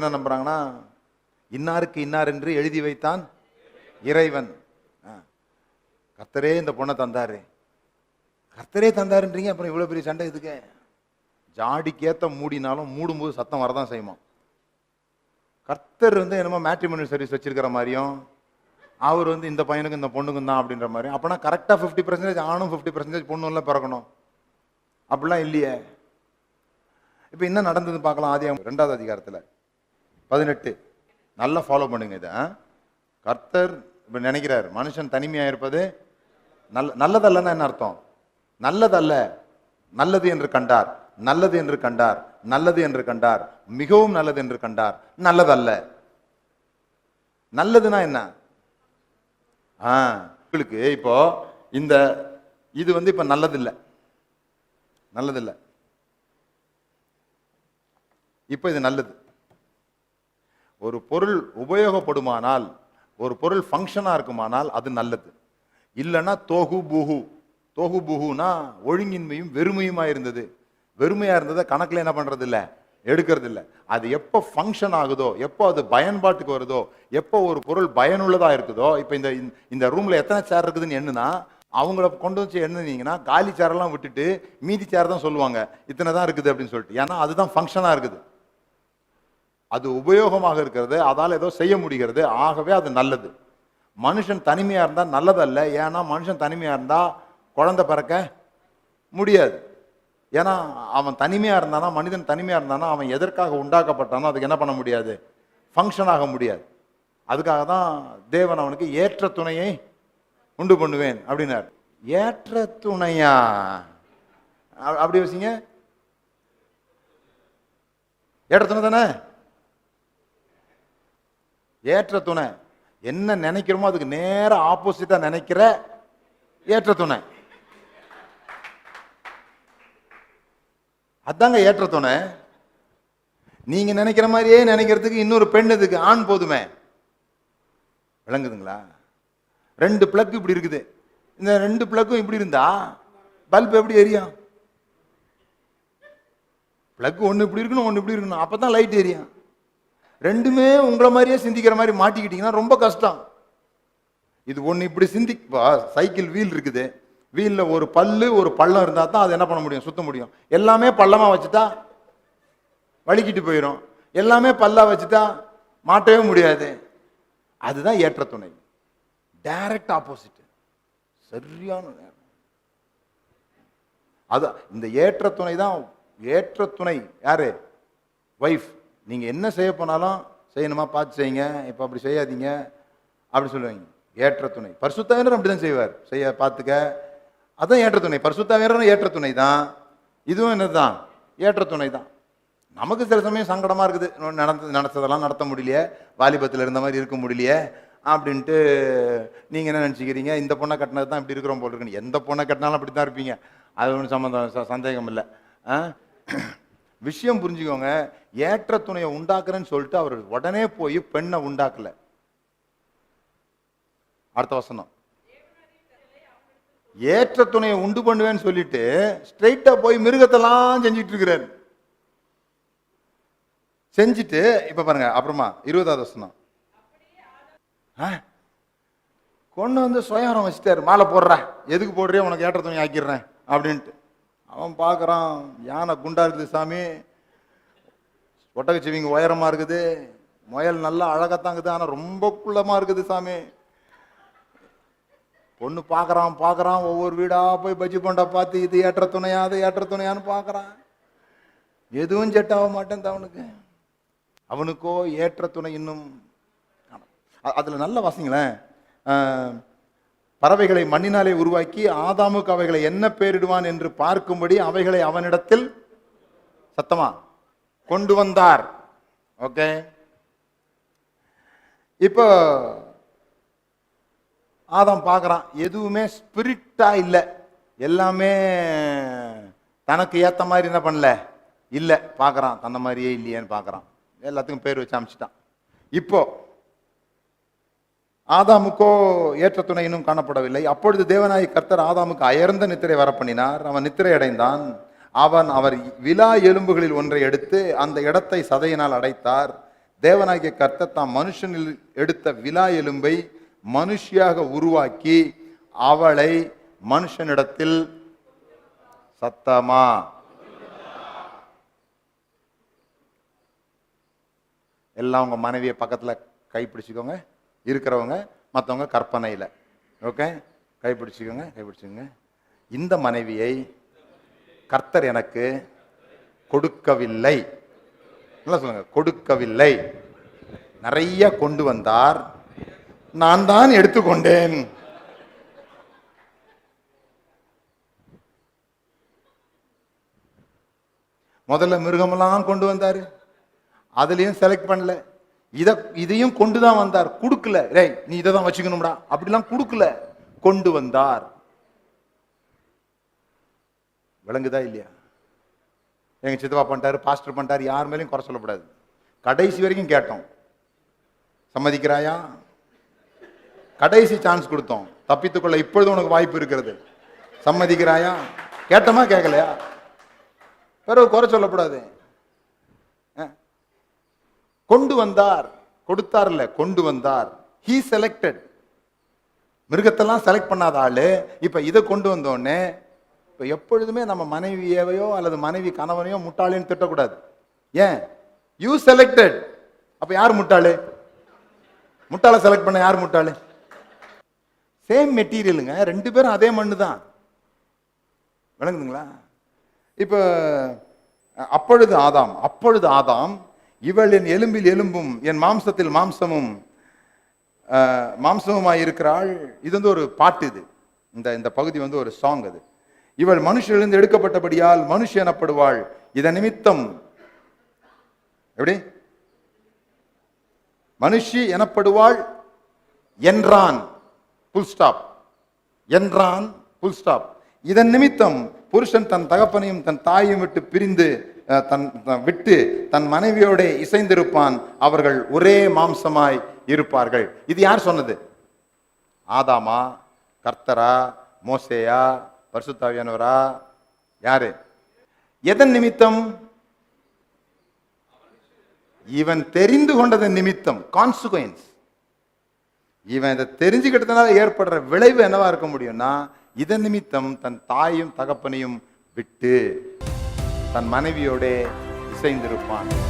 என்ன நம்புறாங்கன்னா இன்னாருக்கு இன்னார் என்று எழுதி வைத்தான் இறைவன். கர்த்தரே இந்த பொண்ணை தந்தாரு. கர்த்தரே தந்தாருன்றீங்க அப்புறம் இவ்வளவு பெரிய சண்டை இதுக்கு ஜாடிக்கேத்த மூடினாலும் மூடும்போது சத்தம் வரதான் செய்யுமா? கர்த்தர் வந்து என்னமோ மேட்ரிமோனியல் சர்வீஸ் வச்சிருக்கிற மாதிரியும் அவர் வந்து இந்த பையனுக்கும் இந்த பொண்ணுக்கும் தான் அப்படின்ற மாதிரி அப்போனா கரெக்டாக ஃபிஃப்டி பர்சன்டேஜ் ஆணும் ஃபிஃப்டி பர்சன்டேஜ் பொண்ணுலாம் பிறக்கணும். அப்படிலாம் இல்லையே. இப்போ என்ன நடந்தது பார்க்கலாம். ஆதி ரெண்டாவது அதிகாரத்தில். பதினெட்டு. நல்லா ஃபாலோ பண்ணுங்க இதை ஆ? கர்த்தர் இப்போ நினைக்கிறார் மனுஷன் தனிமையாக இருப்பது நல்ல நல்லதல்லன்னா என்ன அர்த்தம்? நல்லதல்ல நல்லது என்று கண்டார் நல்லது என்று கண்டார் நல்லது என்று கண்டார் மிகவும் நல்லது என்று கண்டார் நல்லதல்ல. நல்லதுன்னா என்ன? ஆ உங்களுக்கு இப்போ இந்த இது வந்து இப்போ நல்லதில்லை. நல்லதில்லை. இப்போ இது நல்லது. ஒரு பொருள் உபயோகப்படுமானால் ஒரு பொருள் ஃபங்க்ஷனாக இருக்குமானால் அது நல்லது. இல்லைன்னா தோகு பூஹு தோகு பூஹுனா ஒழுங்கின்மையும் வெறுமையுமா இருந்தது. வெறுமையாக இருந்ததை கணக்கில் என்ன பண்ணுறதில்ல இல்ல எடுக்கிறது இல்லை அது எப்போ ஃபங்க்ஷன் ஆகுதோ எப்போ அது பயன்பாட்டுக்கு வருதோ எப்போ ஒரு பொருள் பயனுள்ளதாக இருக்குதோ இப்போ இந்த இந்த ரூமில் எத்தனை சேர் இருக்குதுன்னு என்னன்னா அவங்கள கொண்டு வச்சு எண்ணுனீங்கன்னா காலி சேரெல்லாம் விட்டுட்டு மீதி சேர் தான் சொல்லுவாங்க. இத்தனை தான் இருக்குது அப்படின்னு சொல்லிட்டு. ஏன்னா அதுதான் ஃபங்க்ஷனாக இருக்குது. அது உபயோகமாக இருக்கிறது அதால் ஏதோ செய்ய முடிகிறது. ஆகவே அது நல்லது. மனுஷன் தனிமையாக இருந்தால் நல்லதல்ல. ஏன்னா மனுஷன் தனிமையாக இருந்தால் குழந்தை பிறக்க முடியாது. ஏன்னா அவன் தனிமையாக இருந்தானா மனிதன் தனிமையாக இருந்தானா அவன் எதற்காக உண்டாக்கப்பட்டானோ அதுக்கு என்ன பண்ண முடியாது? ஃபங்க்ஷன் ஆக முடியாது. அதுக்காக தான் தேவன் அவனுக்கு ஏற்ற துணையை உண்டு பண்ணுவேன் அப்படின்னார். ஏற்ற துணையா? அப்படி வச்சிங்க ஏற்ற துணை தானே? ஏற்ற துணை. என்ன நினைக்கிறோமோ அதுக்கு நேர ஆப்போசிட்டா நினைக்கிற ஏற்ற துணை. அதாங்க ஏற்ற துணை. நீங்க நினைக்கிற மாதிரியே நினைக்கிறதுக்கு இன்னொரு பெண் இதுக்கு ஆண் போதுமே. விளங்குதுங்களா? ரெண்டு பிளக்கு இப்படி இருக்குது. இந்த ரெண்டு பிளக்கும் இப்படி இருந்தா பல்ப் எப்படி எரியும்? பிளக்கு ஒன்று இப்படி இருக்கணும் ஒன்று இப்படி இருக்கணும். அப்போ தான் லைட் எரியும். ரெண்டுமே உங்களை மாதிரியே சிந்திக்கிற மாதிரி மாட்டிக்கிட்டீங்கன்னா ரொம்ப கஷ்டம். இது ஒன்று இப்படி சிந்தி சைக்கிள் வீல் இருக்குது. வீலில் ஒரு பல்லு ஒரு பள்ளம் இருந்தால் தான் அதை என்ன பண்ண முடியும்? சுத்த முடியும். எல்லாமே பள்ளமாக வச்சுட்டா வலிக்கிட்டு போயிடும் எல்லாமே பல்லாக வச்சுட்டா மாட்டவே முடியாது. அதுதான் ஏற்ற துணை. டைரக்ட் ஆப்போசிட் சரியான நேரம். அது இந்த ஏற்ற துணை தான் ஏற்ற துணை. யாரு? ஒய்ஃப் நீங்கள் என்ன செய்ய போனாலும் செய்யணுமா? பார்த்து செய்யுங்க. இப்போ அப்படி செய்யாதீங்க. அப்படி சொல்லுவாங்க. ஏற்ற துணை. பரிசுத்தாவினர் அப்படிதான் செய்வார். செய்ய பார்த்துக்க. அதான் ஏற்ற துணை. பரிசுத்தாவினர் ஏற்ற துணை தான். இதுவும் என்னதுதான்? ஏற்ற துணை தான். நமக்கு சில சமயம் சங்கடமாக இருக்குது. நடந்து நடத்ததெல்லாம் நடத்த முடியலையே. வாலிபத்தில் இருந்த மாதிரி இருக்க முடியலையே. அப்படின்ட்டு நீங்கள் என்ன நினச்சிக்கிறீங்க? இந்த பொண்ணை கட்டினது தான் இப்படி இருக்கிறோம் போல் இருக்குன்னு. எந்த பொண்ணை கட்டினாலும் அப்படி தான் இருப்பீங்க. அது ஒன்றும் சம்மந்தம் சந்தேகம் இல்லை ஆ? விஷயம் புரிஞ்சுக்கோங்க ஏற்ற துணையை உண்டாக்குறேன்னு சொல்லிட்டு அவர் உடனே போய் பெண்ணை உண்டாக்கல. அடுத்த வசனம். ஏற்ற துணையை உண்டு பண்ணுவேன்னு சொல்லிட்டு ஸ்ட்ரைட்டா போய் மிருகத்தெல்லாம் செஞ்சுட்டு இருக்கிறாரு செஞ்சுட்டு இப்ப பாருங்க அப்புறமா இருபதாவது வசனம். ஆ? கொண்டு வந்து சுயவரம் வச்சுட்டாரு. மாலை போடுற. எதுக்கு போடுறேன் உனக்கு ஏற்ற துணி ஆக்கிடுறேன். அப்படின்ட்டு. அவன் பார்க்குறான் யானை குண்டா இருக்குது சாமி. ஒட்டகச்சிவிங்க உயரமாக இருக்குது. முயல் நல்லா அழகாத்தான் இருக்குது ஆனால் ரொம்ப குள்ளமாக இருக்குது சாமி. பொண்ணு பார்க்குறான் பார்க்குறான் ஒவ்வொரு வீடாக போய் பஜ்ஜி போண்டா பார்த்து இது ஏற்ற துணையா அது ஏற்ற துணையான்னு பார்க்குறான். எதுவும் செட் ஆக மாட்டேன் அவனுக்கு. அவனுக்கோ ஏற்ற துணை இன்னும் அதில் நல்ல வாசிங்களேன். பறவைகளை மண்ணினாலே உருவாக்கி ஆதாமுக்கு அவைகளை என்ன பேரிடுவான் என்று பார்க்கும்படி அவைகளை அவனிடத்தில் சத்தமா கொண்டு வந்தார். ஓகே. இப்போ ஆதாம் பார்க்குறான் எதுவுமே ஸ்பிரிட்டா இல்லை. எல்லாமே தனக்கு ஏற்ற மாதிரி என்ன பண்ணல? இல்லை. பார்க்குறான் தன்னை மாதிரியே இல்லையேன்னு பார்க்குறான். எல்லாத்துக்கும் பேர் வச்சு அமிச்சிட்டான். இப்போ ஆதாமுக்கோ ஏற்ற துணை இன்னும் காணப்படவில்லை. அப்பொழுது தேவனாய் கர்த்தர் ஆதாமுக்கு அயர்ந்த நித்திரை வரப்பண்ணினார். அவன் நித்திரை அடைந்தான். அவன் அவர் விலா எலும்புகளில் ஒன்றை எடுத்து அந்த இடத்தை சதையினால் அடைத்தார். தேவனாகிய கர்த்தர் தாம் மனுஷனில் எடுத்த விலா எலும்பை மனுஷியாக உருவாக்கி அவளை மனுஷனிடத்தில் சத்தமா? எல்லாம் உங்க மனைவியை பக்கத்துல கைப்பிடிச்சுக்கோங்க இருக்கிறவங்க மற்றவங்க கற்பனையில். ஓகே கைப்பிடிச்சிக்கோங்க கைப்பிடிச்சிக்கோங்க இந்த மனைவியை கர்த்தர் எனக்கு கொடுக்கவில்லை. நல்லா சொல்லுங்க கொடுக்கவில்லை. நிறைய கொண்டு வந்தார். நான் தான் எடுத்துக்கொண்டேன். முதல்ல மிருகமெல்லாம் கொண்டு வந்தார். அதுலேயும் செலக்ட் பண்ணல. இதை இதையும் கொண்டு தான் வந்தார். கொடுக்கல. ரே நீ இதை தான் வச்சுக்கணும்டா. அப்படிலாம் கொடுக்கல. கொண்டு வந்தார். விளங்குதா இல்லையா? எங்க சித்தப்பா பண்ணிட்டாரு பாஸ்டர் பண்ணிட்டாரு யார் மேலேயும் குறை சொல்லக்கூடாது கடைசி வரைக்கும் கேட்டோம். சம்மதிக்கிறாயா? கடைசி சான்ஸ் கொடுத்தோம். தப்பித்துக்கொள்ள இப்பொழுது உனக்கு வாய்ப்பு இருக்கிறது. சம்மதிக்கிறாயா? கேட்டோமா கேட்கலையா? பிறகு குறை சொல்லக்கூடாது கொண்டு வந்தார். கொடுத்தார்ல கொண்டு வந்தார். ஹீ செலக்டட் மிருகத்தெல்லாம் செலக்ட் பண்ணாத ஆள். இப்போ இதை கொண்டு வந்தோடனே இப்போ எப்பொழுதுமே நம்ம மனைவியவையோ அல்லது மனைவி கணவனையோ முட்டாளேன்னு திட்டக்கூடாது. ஏன்? யூ செலக்டட் அப்போ யார் முட்டாளு? முட்டாளை செலக்ட் பண்ண யார் முட்டாளு? சேம் மெட்டீரியலுங்க ரெண்டு பேரும் அதே மண்ணு தான் விளங்குதுங்களா? இப்போ அப்பொழுது ஆதாம் அப்பொழுது ஆதாம் இவள் என் எலும்பில் எலும்பும் என் மாம்சத்தில் மாம்சமும் மாம்சமுமாய் இருக்கிறாள் இது வந்து ஒரு பாட்டு இது. இந்த இந்த பகுதி வந்து ஒரு சாங் அது. இவள் மனுஷிலிருந்து எடுக்கப்பட்டபடியால் மனுஷ எனப்படுவாள். இதன் நிமித்தம் எப்படி? மனுஷி எனப்படுவாள் என்றான். புல் ஸ்டாப் என்றான். புல் ஸ்டாப் இதன் நிமித்தம் புருஷன் தன் தகப்பனையும் தன் தாயையும் விட்டு பிரிந்து தன் விட்டு தன் மனைவியோட இசைந்திருப்பான். அவர்கள் ஒரே மாம்சமாய் இருப்பார்கள். இது யார் சொன்னது? ஆதாமா கர்த்தரா மோசேயா பரிசுத்தாவியானவரா? யாரு? எதன் நிமித்தம்? இவன் தெரிந்து கொண்டதன் நிமித்தம். கான்சிக்வன்ஸ் இவன் இதை தெரிஞ்சுக்கிட்டதுனால ஏற்படுற விளைவு என்னவா இருக்க முடியும்னா இதன் நிமித்தம் தன் தாயும் தகப்பனையும் விட்டு தன் மனைவியோட இசைந்திருப்பான்.